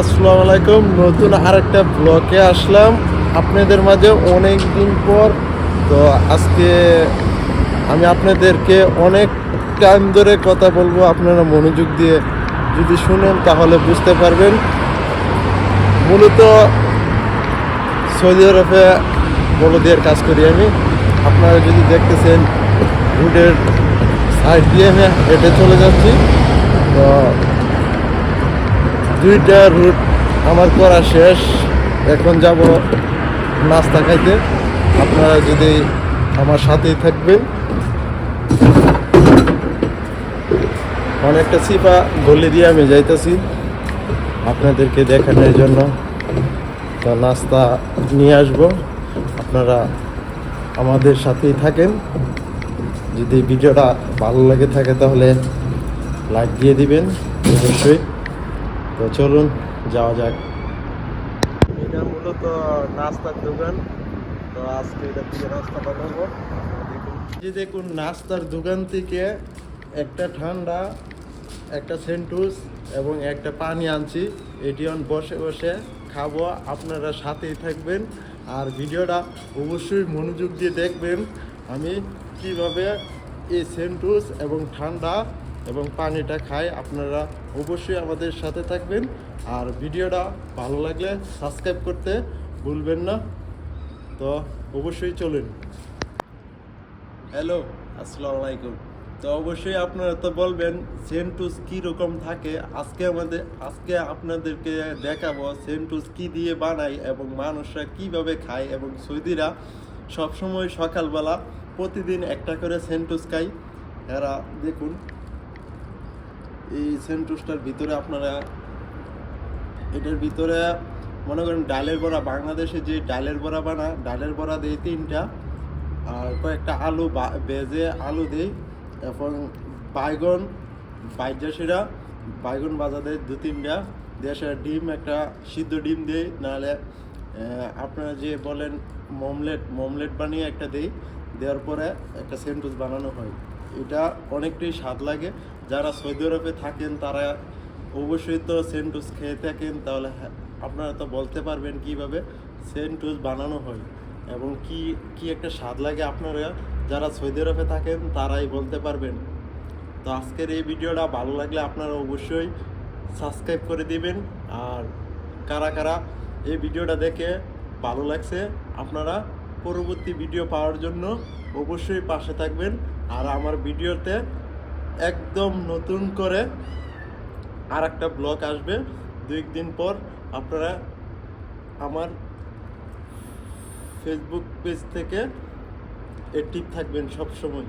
আসসালামু আলাইকুম। নতুন আরেকটা ব্লকে আসলাম। আপনাদের মাঝে অনেক দিন পর, তো আজকে আমি আপনাদেরকে অনেক টাইম ধরে কথা বলব আপনারা মনোযোগ দিয়ে যদি শুনেন তাহলে বুঝতে পারবেন। মূলত সৌদি আরবে বলদের কাজ করি আমি। আপনারা যদি দেখতেছেন রুটের সাইড দিয়ে আমি হেঁটে চলে যাচ্ছি, তো দুইটা রুট আমার করা শেষ। এখন যাব নাস্তা খাইতে। আপনারা যদি আমার সাথেই থাকবেন। অনেকটা সিপা গলি দিয়ে আমি যাইতেছি। আপনাদেরকে দেখানোর জন্য। তা নাস্তা নিয়ে আসব। আপনারা আমাদের সাথেই থাকেন। যদি ভিডিওটা ভালো লাগে থাকে তাহলে লাইক দিয়ে দিবেন। অবশ্যই। তো চলুন যাওয়া যাক। এটা মূলত নাস্তার দোকান। তো আজকে এটা থেকে নাস্তা বানাবো। যে দেখুন নাস্তার দোকান থেকে একটা ঠান্ডা একটা সেন্টুস এবং একটা পানি আনছি। এটি অন বসে বসে খাব। আপনারা সাথেই থাকবেন। আর ভিডিওটা অবশ্যই মনোযোগ দিয়ে দেখবেন আমি কীভাবে এই সেন্টুস এবং ঠান্ডা এবং পানিটা খাই আপনারা অবশ্যই আমাদের সাথে থাকবেন। আর ভিডিওটা ভালো লাগলে সাবস্ক্রাইব করতে ভুলবেন না। তো অবশ্যই চলুন। হ্যালো, আসসালামু আলাইকুম। তো অবশ্যই আপনারা তো বলবেন, সেন্টুস কি রকম থাকে? আজকে আমাদের, আজকে আপনাদেরকে দেখাবো সেন্টুস কি দিয়ে বানাই এবং মানুষরা কীভাবে খায় এবং সৌদিরা সবসময় সকালবেলা প্রতিদিন একটা করে সেন্টুস খাই এরা দেখুন। এই সেন্টুসটার ভিতরে আপনারা, এটার ভিতরে মনে করেন ডালের বড়া, বাংলাদেশে যে ডালের বড়া বানা, ডালের বড়া দেয় তিনটা, আর কয়েকটা আলু বা- ভেজে আলু দেই এবং বাইগন বাইজাসিরা বাইগন বাজা দেয় দু তিনটা দেশের ডিম, একটা সিদ্ধ ডিম দেই নাহলে আপনারা যে বলেন, মমলেট মমলেট বানিয়ে একটা দেই দেওয়ার পরে একটা সেন্টুস বানানো হয়। এটা অনেকটাই স্বাদ লাগে। যারা সৌদি আরবে থাকেন তারা অবশ্যই তো সেন্টুস খেয়ে থাকেন। তাহলে হ্যাঁ, আপনারা তো বলতে পারবেন কীভাবে সেন্টুস বানানো হয় এবং কি কি একটা স্বাদ লাগে আপনারা। যারা সৌদি আরবে থাকেন তারাই বলতে পারবেন। তো আজকের এই ভিডিওটা ভালো লাগলে আপনারা অবশ্যই সাবস্ক্রাইব করে দিবেন। আর কারা কারা এই ভিডিওটা দেখে ভালো লাগছে আপনারা পরবর্তী ভিডিও পাওয়ার জন্য অবশ্যই পাশে থাকবেন। আর আমার ভিডিওতে একদম নতুন করে আর একটা ব্লগ আসবে। দুই দিন পর আপনারা আমার ফেসবুক পেজ থেকে অ্যাক্টিভ থাকবেন সব সময়